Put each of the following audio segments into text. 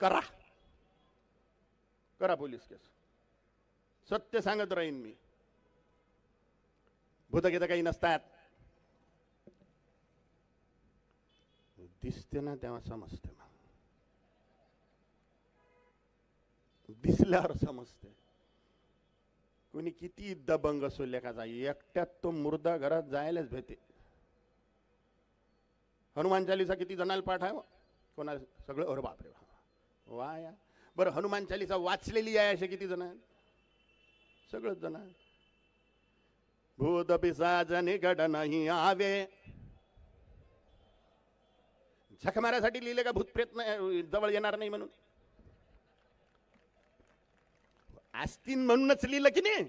करा. करा पोलीस केस. सत्य सांगत राहीन मी. भूतगीत काही नसतात. दिसते ना तेव्हा समजते मग दिसल्यावर समजते. कोणी किती दबंग असो लेखाचा एकट्यात तो मुर्दा घरात जायलाच भेटे. हनुमान चालीसा किती जणाला पाठ आहे कोणा सगळं अरे बापरे वा. या. बरं हनुमान चालीसा वाचलेली आहे असे किती जण आहेत? सगळंच जण आहेत. भूत पिसाजनी निकट नाही आवे. झक मारायसाठी लिहिले का भूत नाही जवळ येणार नाही म्हणून? आस्तीन म्हणूनच लिहिलं की नाही?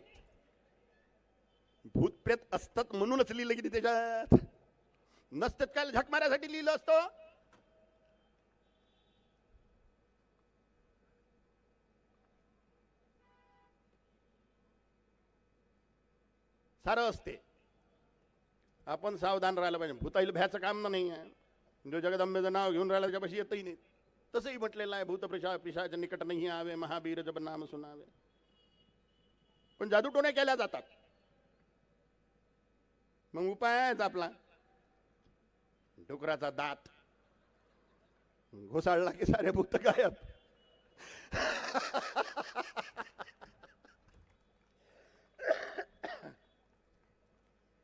भूत प्रेत असतात म्हणूनच लिहिलं की नाही त्याच्यात? नसतात काय झक मारायसाठी लिहिलं असतं? सारं असते. आपण सावधान राहायला पाहिजे. भूताईल भ्याचं काम नाही आहे. जो जगदंबेचं नाव घेऊन राहिला त्याच्यापाशी येतही नाही. तसंही म्हटलेलं आहे भूत पिशा पिशाच्या निकट नाही आवे महावीर जब नाम सुनावे. पण जादूटोण्या केल्या जातात. मग उपाय आहेच आपला. डुकराचा दात. घोसाळला की सारे भूत गायब.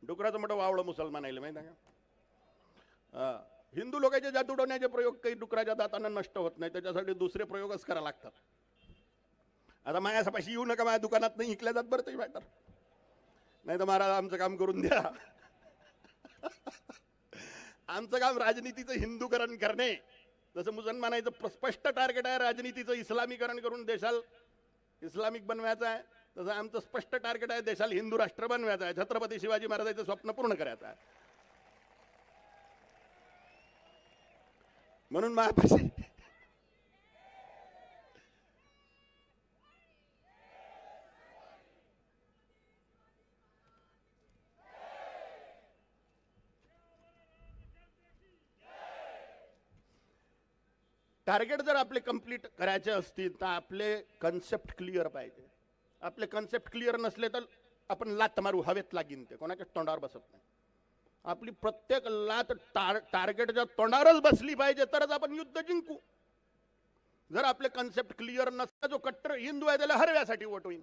डुकराचं मोठं वावळं मुसलमान आहे माहिती आहे का? हिंदू लोकांचे जादू उडवण्याचे प्रयोग काही डुकराच्या दातांना नष्ट होत नाही त्याच्यासाठी दुसरे प्रयोगच करा लागतात. आता माझ्यापाशी येऊ नका माझ्या दुकानात नाही इकल्या जात बरं ते मॅटर नाही तर महाराज आमचं काम करून द्या. आमचं काम राजनीतीचं हिंदूकरण करणे. जसं मुसलमानाचं स्पष्ट टार्गेट आहे राजनीतीचं इस्लामीकरण करून देशाल इस्लामिक बनवायचं आहे. तसं आमचं स्पष्ट टार्गेट आहे देशाला हिंदू राष्ट्र बनवायचं आहे. छत्रपती शिवाजी महाराजांचं स्वप्न पूर्ण करायचं आहे. म्हणून महापाशी टार्गेट जर आपले कंप्लीट करायचे असतील तर आपले कन्सेप्ट क्लिअर पाहिजे. आपले कन्सेप्ट क्लिअर नसले तर आपण लात मारू हवेत लागीन ते. कोणाच्या तोंडावर बसत नाही. आपली प्रत्येक लात टार टार्गेटच्या तोंडावरच बसली पाहिजे तरच आपण युद्ध जिंकू. जर आपले कन्सेप्ट क्लिअर नसता जो कट्टर हिंदू आहे त्याला हरव्यासाठी वोट होईल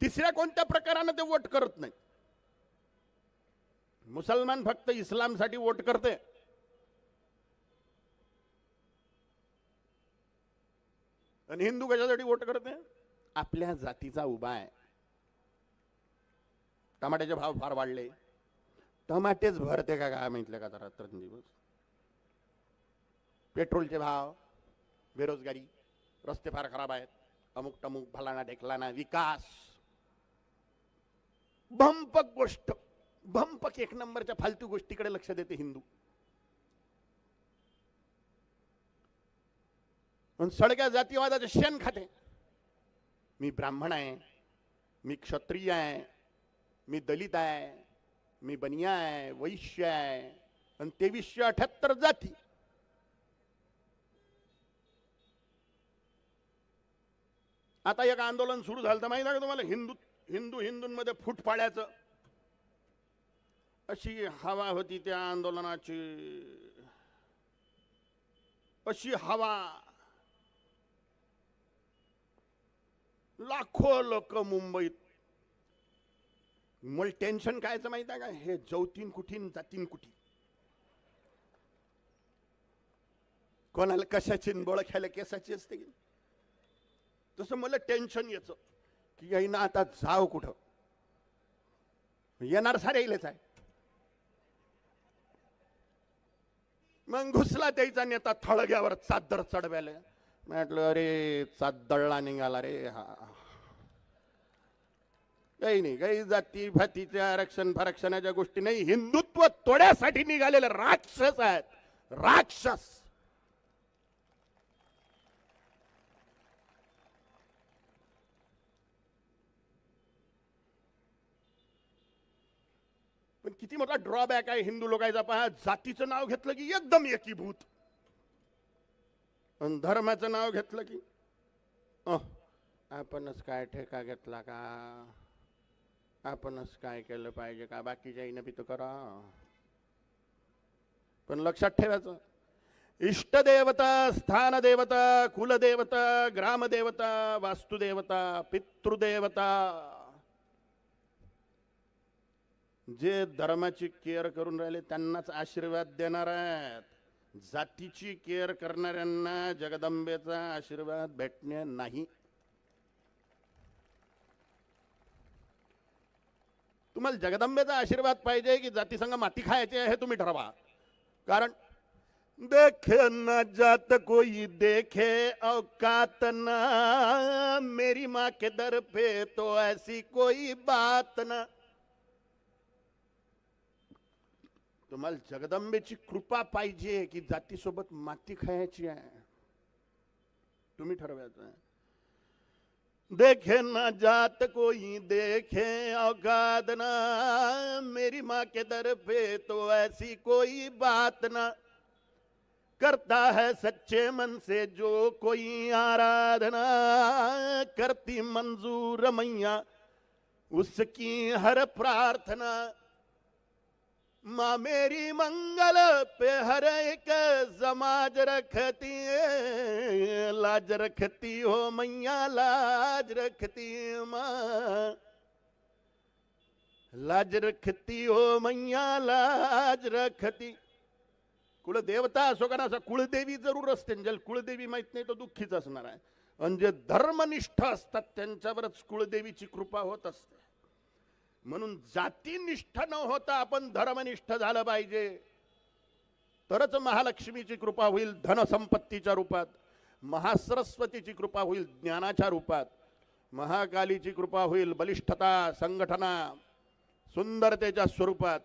तिसऱ्या कोणत्या प्रकारानं ते वोट करत नाही मुसलमान फक्त इस्लामसाठी वोट करते. आणि हिंदू कशासाठी वोट करते आपल्या जातीचा उभा आहे. टमाट्याचे भाव फार वाढले. टमाटेच भरते का काय म्हटलं का जरा? तर दिवस. पेट्रोलचे भाव बेरोजगारी रस्ते फार खराब आहेत. अमुक टमुक भलाना ढेकलाना विकास. भंपक गोष्ट. भंपक एक नंबरच्या फालतू गोष्टीकडे लक्ष देते हिंदू. पण सडक्या जातीवादाचे शेण खाते। मी ब्राह्मण आहे मी क्षत्रिय आहे मी दलित आहे मी बनिया आहे वैश्य आहे आणि तेवीसशे अठ्याहत्तर जाती। आता एक आंदोलन सुरू झालं तर माहिती आहे का तुम्हाला? हिंदू हिंदू हिंदूंमध्ये फूट पाड्याचं अशी हवा होती त्या आंदोलनाची. अशी हवा लाखो लोक मुंबईत. मला टेन्शन कायचं माहीत आहे का? हे जवतीन कुठीन जातीन कुठी कोणाला कशाची न खायला केसाची असते की? तसं मला टेन्शन यायचं की याईनं आता जाव कुठं? येणार सारे इलेच आहे. मग घुसला त्याचा नेता थळग्यावर चादर चढव्याला. म्हटलं अरे चादळला निघाला रे हा. काही नाही काही जाती भातीचे आरक्षण फरक्षणाच्या गोष्टी नाही. हिंदुत्व तोड्यासाठी निघालेले राक्षस आहेत. राक्षस. पण किती मोठा ड्रॉबॅक आहे हिंदू लोकांचा पहा. जातीचं नाव घेतलं की एकदम एकीभूत. पण धर्माचं नाव घेतलं की आपणच काय ठेका घेतला का? आपणच काय केलं पाहिजे का बाकीच्या बी तो करा. पण लक्षात ठेवायचं इष्टदेवता स्थानदेवता कुलदेवता ग्रामदेवता वास्तुदेवता पितृदेवता जे धर्माची केअर करून राहिले त्यांनाच आशीर्वाद देणार आहेत. जातीची केअर करणाऱ्यांना जगदंबेचा आशीर्वाद भेटणे नाही. तुम्हाला जगदंबेचा आशीर्वाद पाहिजे की जातीसंघ माती खायची आहे हे तुम्ही ठरवा. कारण देखे न जात कोई देखे औकात ना. मेरी माँ के दर पे तो ऐसी कोई बात ना. तुम्हाला जगदंबेची कृपा पाहिजे की जातीसोबत माती खायची आहे. तुम्ही ठरवायचं आहे. देखे ना जात कोई, देखे औकात न। मेरी माँ के दर पे तो ऐसी कोई बात ना। करता है सच्चे मन से जो कोई आराधना। करती मंजूर मैया उसकी हर प्रार्थना। मामेरी मंगल पे हर एक समाज रखती लाज रखती हो मैया लाज रखती माँ। लाज रखती हो मैया लाज रखती। कुळदेवता असो का नसा कुळदेवी जरूर असते ज्याला कुळदेवी माहीत नाही तो दुःखीच असणार आहे. आणि जे धर्मनिष्ठ असतात त्यांच्यावरच कुळदेवीची कृपा होत असते. म्हणून जातीनिष्ठ न होता आपण धर्मनिष्ठ झालं पाहिजे. तरच महालक्ष्मीची कृपा होईल धनसंपत्तीच्या रूपात महासरस्वतीची कृपा होईल ज्ञानाच्या रूपात महाकालीची कृपा होईल बलिष्ठता संघटना सुंदरतेच्या स्वरूपात.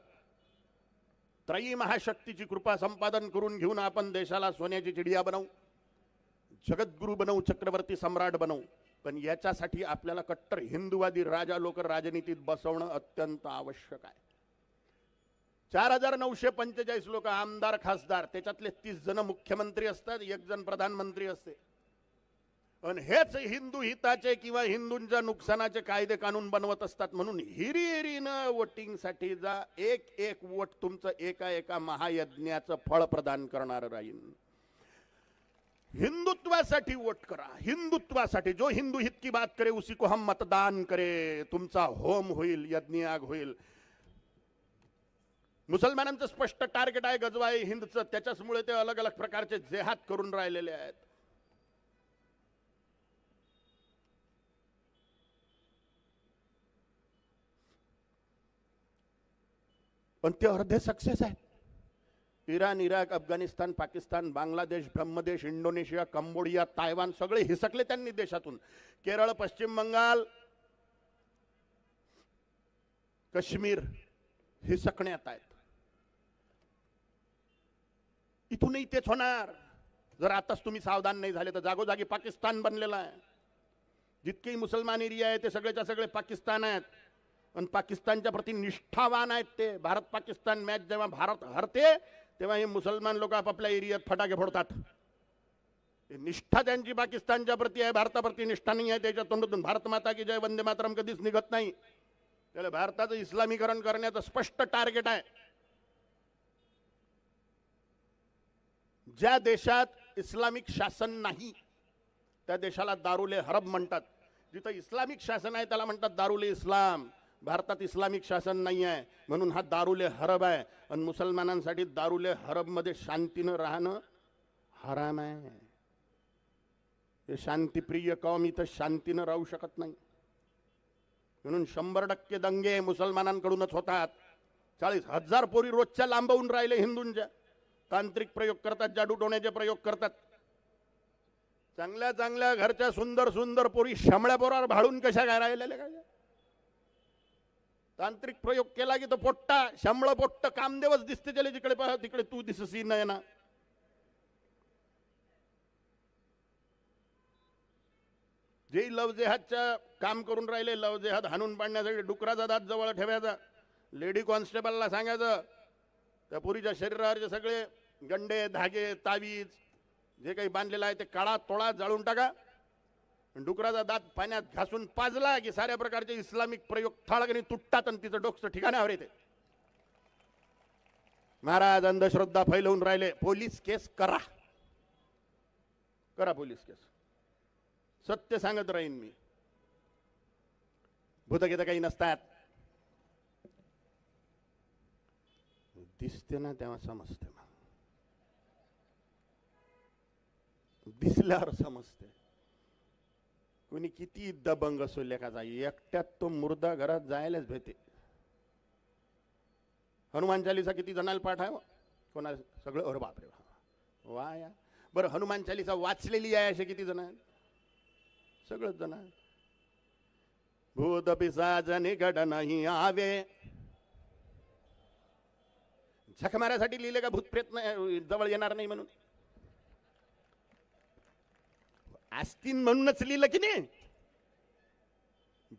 त्रयी महाशक्तीची कृपा संपादन करून घेऊन आपण देशाला सोन्याची चिडिया बनवू जगद्गुरू बनवू चक्रवर्ती सम्राट बनवू. पण याच्यासाठी आपल्याला कट्टर हिंदुवादी राजा लोक राजनीतीत बसवणं अत्यंत आवश्यक आहे. चार हजार नऊशे पंचेचाळीस लोक आमदार खासदार त्याच्यातले तीस जण मुख्यमंत्री असतात एक जण प्रधानमंत्री असते. आणि हेच हिंदू हिताचे किंवा हिंदूंच्या नुकसानाचे कायदे कानून बनवत असतात म्हणून हिरी हिरीनं वोटिंगसाठी जा एक एक वोट तुमचं एका एका महायज्ञाचं फळ प्रदान करणार राहील हिंदुत्वासाठी वोट करा. हिंदुत्वासाठी जो हिंदू हित की बात करे उसी को हम मतदान करे. तुमचा होम होईल यज्ञयाग होईल. मुसलमानांचं स्पष्ट टार्गेट आहे गजवाई हिंदचं. त्याच्याचमुळे ते अलग अलग प्रकारचे जेहाद करून राहिलेले आहेत. पण ते अर्धे सक्सेस आहेत. Iran Iraq Afghanistan Pakistan Bangladesh Brahmadesh Indonesia Cambodia Taiwan सगळे हिसकले त्यांनी देशातून. केरळ पश्चिम बंगाल काश्मीर हिसकण्यात आहेत. इथूनही तेच होणार. जर आताच तुम्ही सावधान नाही झाले तर जागोजागी पाकिस्तान बनलेला आहे. जितकेही मुसलमान एरिया आहे ते सगळेच्या सगळे पाकिस्तान आहेत. आणि पाकिस्तानच्या प्रती निष्ठावान आहेत ते. भारत पाकिस्तान मॅच जेव्हा भारत हरते तेव्हा हे मुसलमान लोक आपापल्या एरियात फटाके फोडतात. हे निष्ठा त्यांची पाकिस्तानच्या प्रती आहे भारताप्रती निष्ठा नाही आहे त्याच्या तोंडातून भारत माता की जय वंदे मातरम कधीच निघत नाही. त्याला भारताचं इस्लामीकरण करण्याचं स्पष्ट टार्गेट आहे. ज्या देशात इस्लामिक शासन नाही त्या देशाला दारुले हरब म्हणतात. जिथं इस्लामिक शासन आहे त्याला म्हणतात दारुले इस्लाम. भारतात इस्लामिक शासन नाही आहे म्हणून हा दारुले हरब आहे. आणि मुसलमानांसाठी दारुले हरबमध्ये शांतीनं राहणं हराम आहे. हे शांतीप्रिय कौम इथं शांतीनं राहू शकत नाही. म्हणून शंभर टक्के दंगे मुसलमानांकडूनच होतात. चाळीस हजार पोरी रोजच्या लांबवून राहिले हिंदूंच्या. तांत्रिक प्रयोग करतात जाडू टोण्याचे प्रयोग करतात. चांगल्या चांगल्या घरच्या सुंदर सुंदर पोरी शमळ्या पोरावर भाडून कशा काय राहिलेल्या काय? तांत्रिक प्रयोग केला की तो पोट्टा शंभळ पोट्ट कामदेवच दिसते त्याला जिकडे पहा तिकडे तू दिससी नाही ना जे लवजेहादच्या काम करून राहिले लवजेहाद हाणून पाडण्यासाठी डुकराचा दात जवळ ठेवायचा लेडी कॉन्स्टेबलला सांगायचं त्या पुरीच्या शरीरावरचे सगळे गंडे धागे तावीज जे काही बांधलेलं आहे ते काळा तोळा जाळून टाका. डुकराचा दात पाण्यात घासून पाजला की साऱ्या प्रकारचे इस्लामिक प्रयोग थाळगणी तुटतात आणि तिचं डोकचं ठिकाणावर येते. महाराज अंधश्रद्धा फैलवून राहिले. पोलीस केस करा. करा पोलीस केस. सत्य सांगत राहीन मी. भूतगीत काही नसतात. दिसते ना तेव्हा समजते मग दिसल्यावर समजते. कोणी किती दबंग असो लेखाचा एकट्यात तो मुर्दा घरात जायलाच भेटे. हनुमान चालीसा किती जणाला पाठ आहे कोणा सगळं अरे बापरे वा. या. बरं हनुमान चालीसा वाचलेली आहे असे किती जण आहेत? सगळंच जण आहेत. भूत पिसाच निकट नाही आवे. झक मारायसाठी लिहिले का भूत प्रयत्न जवळ येणार नाही म्हणून? असतीन म्हणूनच लिहिलं की नाही?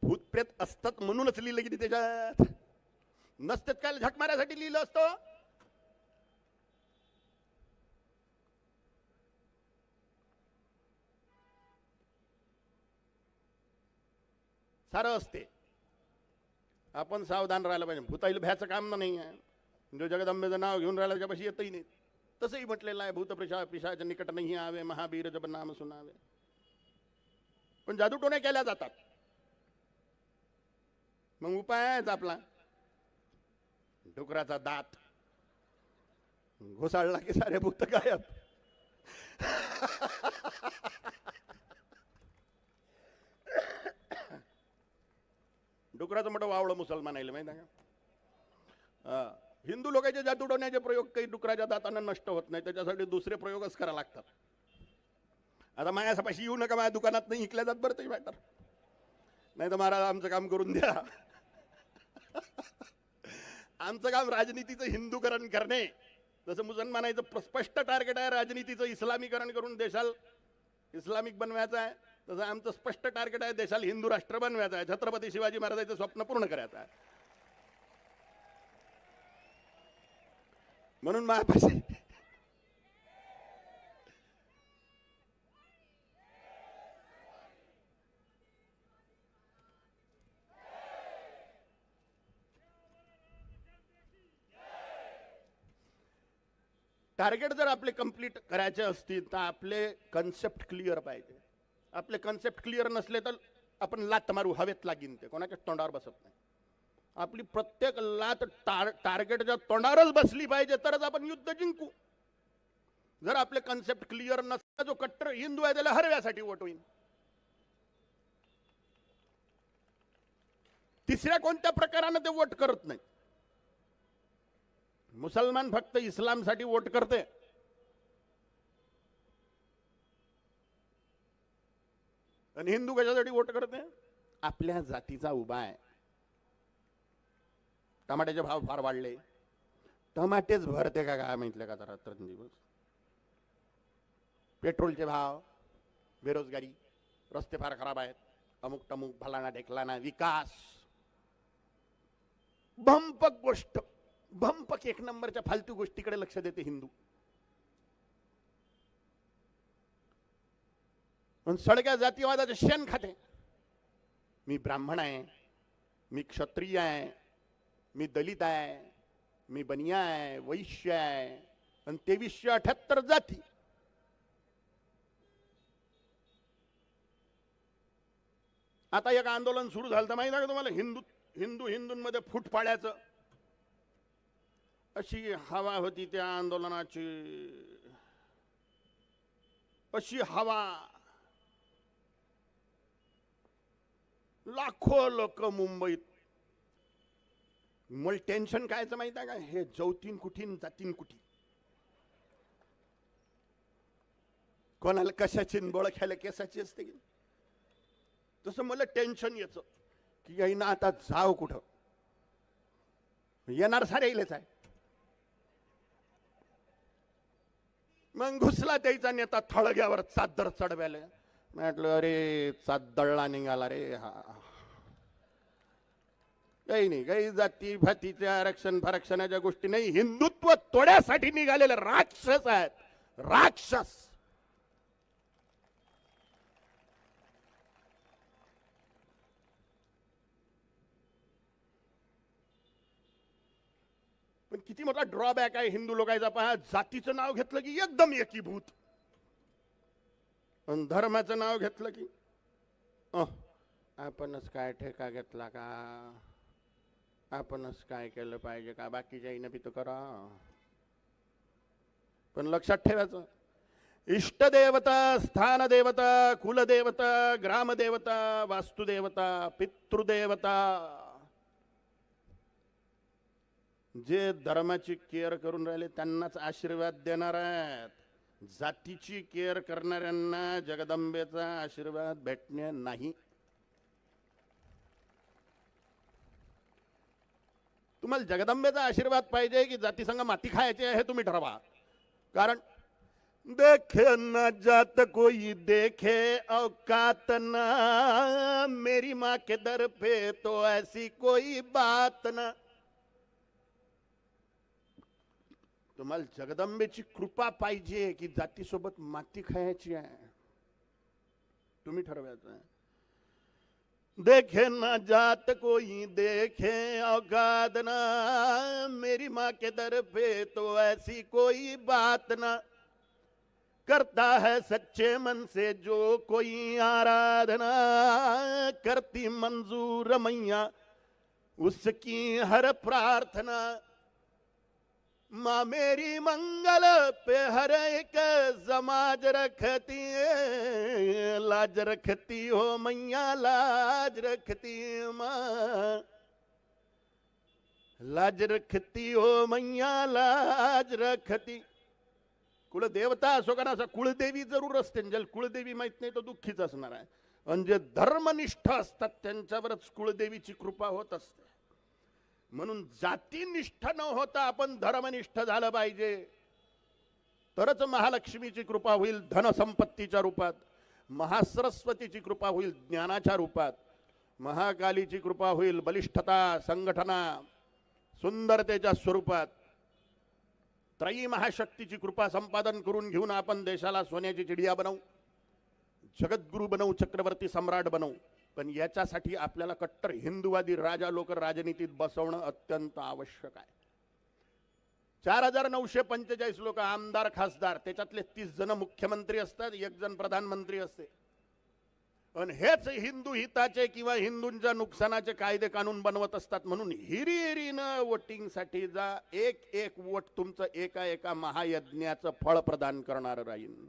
भूत प्रेत असतात म्हणूनच लिहिलं की नाही त्याच्यात? नसतात काय झक मारायसाठी लिहिलं असतं. सारं असते. आपण सावधान राहायला पाहिजे. भूताईल भ्याचं काम नाही आहे. जो जगदंबेचं नाव घेऊन राहिला त्याच्यापाशी येतही नाही. तसंही म्हटलेलं आहे भूत पिशाच्या निकट नाही आवे महावीर जब नाम सुनावे. पण जादूटोण्या केल्या जातात. मग उपाय आहेच आपला. डुकराचा दात. घोसाळला की सारे भूत गायब. डुकराचं मोठं वावळं मुसलमान आहे माहिती आहे का? हिंदू लोकांचे जादूटोण्याचे प्रयोग काही डुकराच्या दातांना नष्ट होत नाही त्याच्यासाठी दुसरे प्रयोगच करावे लागतात. आता माझ्यापाशी येऊ नका माझ्या दुकानात नाही इकल्या जात बरं ते मॅटर. नाही तर महाराज आमचं काम करून द्या. आमचं काम राजनीतीचं हिंदूकरण करणे. जसं मुसलमानाचं प्र- स्पष्ट टार्गेट आहे राजनीतीचं इस्लामीकरण करून देशाल इस्लामिक बनवायचं आहे. तसं आमचं स्पष्ट टार्गेट आहे देशाला हिंदू राष्ट्र बनवायचं आहे. छत्रपती शिवाजी महाराजांचं स्वप्न पूर्ण करायचं आहे. म्हणून माझ्यापाशी टार्गेट जर आपले कंप्लीट करायचे असतील तर आपले कन्सेप्ट क्लिअर पाहिजे. आपले कन्सेप्ट क्लिअर नसले तर आपण लात मारू हवेत लागीन ते. कोणाच्या तोंडावर बसत नाही. आपली प्रत्येक लात टार टार्गेटच्या तोंडावरच बसली पाहिजे तरच आपण युद्ध जिंकू. जर आपले कन्सेप्ट क्लिअर नसता जो कट्टर हिंदू आहे त्याला हरव्यासाठी वोट होईल तिसऱ्या कोणत्या प्रकारानं ते वोट करत नाही? मुसलमान फक्त इस्लामसाठी वोट करते. आणि हिंदू कशासाठी वोट करते? आपल्या जातीचा उभा आहे. टमाट्याचे भाव फार वाढले. टमाटेच भरते का काय माहितले का जरा? दिवस पेट्रोलचे भाव बेरोजगारी रस्ते फार खराब आहेत. अमुक टमुक भलाना ढेकलाना विकास. भंपक गोष्ट. भंपक एक नंबरच्या फालतू गोष्टीकडे लक्ष देते हिंदू. पण सडक्या जातीवादाचे शेण खाते. मी ब्राह्मण आहे मी क्षत्रिय आहे मी दलित आहे मी बनिया आहे वैश्य आहे आणि तेवीसशे अठ्याहत्तर जाती. आता एक आंदोलन सुरू झालं तर माहिती आहे का तुम्हाला? हिंदू हिंदू हिंदूंमध्ये फूट पाड्याचं अशी हवा होती त्या आंदोलनाची. अशी हवा. लाखो लोक मुंबईत. मला टेन्शन कायचं माहीत आहे का? हे जवतीन कुठीन जातीन कुठी कोणाला कशाची बोळख्याला केसाची असते की? तसं मला टेन्शन याचं. की याईनं आता जाव कुठं? येणार सारे येईलच आहे. मग घुसला त्याचा नेता थळग्यावर चादर चढव्याला. म्हटलं अरे चादळला निघाला रे हा काही नाही काही जाती भातीच्या आरक्षण फरक्षणाच्या गोष्टी नाही. हिंदुत्व तोड्यासाठी निघालेले राक्षस आहेत. राक्षस पण किती मोठा ड्रॉबॅक आहे. हिंदू लोकांचा पहा जातीचं नाव घेतलं की एकदम एकीभूत. आणि धर्माचं नाव घेतलं की आपणच काय ठेका घेतला का? आपणच काय केलं पाहिजे का? बाकीच्या इनं बी करा. पण लक्षात ठेवायचं इष्टदेवता स्थानदेवता कुलदेवता ग्रामदेवता वास्तुदेवता पितृदेवता जे धर्माची केअर करून राहिले त्यांनाच आशीर्वाद देणार आहेत. जातीची केअर करणाऱ्यांना जगदंबेचा आशीर्वाद भेटणे नाही. तुम्हाला जगदंबेचा आशीर्वाद पाहिजे की जातीसंघ माती खायची हे तुम्ही ठरवा. कारण देखे न जात कोई देखे औकात ना. मेरी माँ के दर पे तो ऐसी कोई बात ना. तुम्हाला जगदंबेची कृपा पाहिजे की जातीसोबत माती खायची आहे तुम्ही ठरवायचं आहे देखे न जात कोई, देखे औकात ना। मेरी माँ के दर पे तो ऐसी कोई बात ना। करता है सच्चे मन से जो कोई आराधना। करती मंजूर मैया, उसकी हर प्रार्थना। मामेरी मंगल पे हर एक समाज रखती लाज रखती हो मैया लाज रखती माँ। लाज रखती हो मैया लाज रखती। कुलदेवता असो का असा कुळदेवी जरूर असते ज्याला कुळदेवी माहीत नाही तो दुःखीच असणार आहे. आणि जे धर्मनिष्ठ असतात त्यांच्यावरच कुळदेवीची कृपा होत असते. म्हणून जातीनिष्ठ न होता आपण धर्मनिष्ठ झालं पाहिजे. तरच महालक्ष्मीची कृपा होईल धनसंपत्तीच्या रूपात महासरस्वतीची कृपा होईल ज्ञानाच्या रूपात महाकालीची कृपा होईल बलिष्ठता संघटना सुंदरतेच्या स्वरूपात. त्रयी महाशक्तीची कृपा संपादन करून घेऊन आपण देशाला सोन्याची चिडिया बनवू जगद्गुरू बनवू चक्रवर्ती सम्राट बनवू. पण याच्यासाठी आपल्याला कट्टर हिंदुवादी राजा लोक राजनीतीत बसवणं अत्यंत आवश्यक आहे. चार हजार नऊशे पंचेचाळीस लोक आमदार खासदार त्याच्यातले तीस जण मुख्यमंत्री असतात एक जण प्रधानमंत्री असते. आणि हेच हिंदू हिताचे किंवा हिंदूंच्या नुकसानाचे कायदे कानून बनवत असतात म्हणून हिरी हिरीनं वोटिंगसाठी जा एक एक वोट तुमचं एका एका महायज्ञाचं फळ प्रदान करणार राहील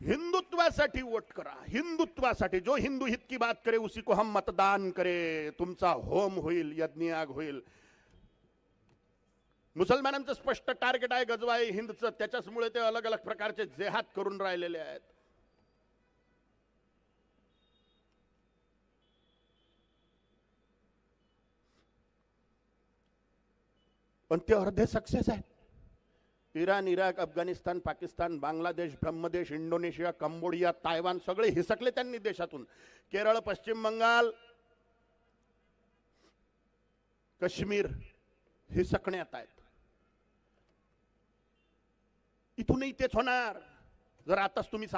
हिंदुत्वासाठी वोट करा. हिंदुत्वासाठी. जो हिंदू हित की बात करे उसी को हम मतदान करे. तुमचा होम होईल यज्ञयाग होईल. मुसलमानांचं स्पष्ट टार्गेट आहे गजवाई हिंदचं. त्याच्याचमुळे ते अलग अलग प्रकारचे जेहाद करून राहिलेले आहेत. पण ते अर्धे सक्सेस आहेत. Iran Iraq Afghanistan Pakistan Bangladesh Brahmadesh Indonesia Cambodia Taiwan सगळे हिसकले त्यांनी देशातून. केरळ पश्चिम बंगाल काश्मीर हिसकण्यात आहेत. इथूनही तेच होणार. जर आताच तुम्ही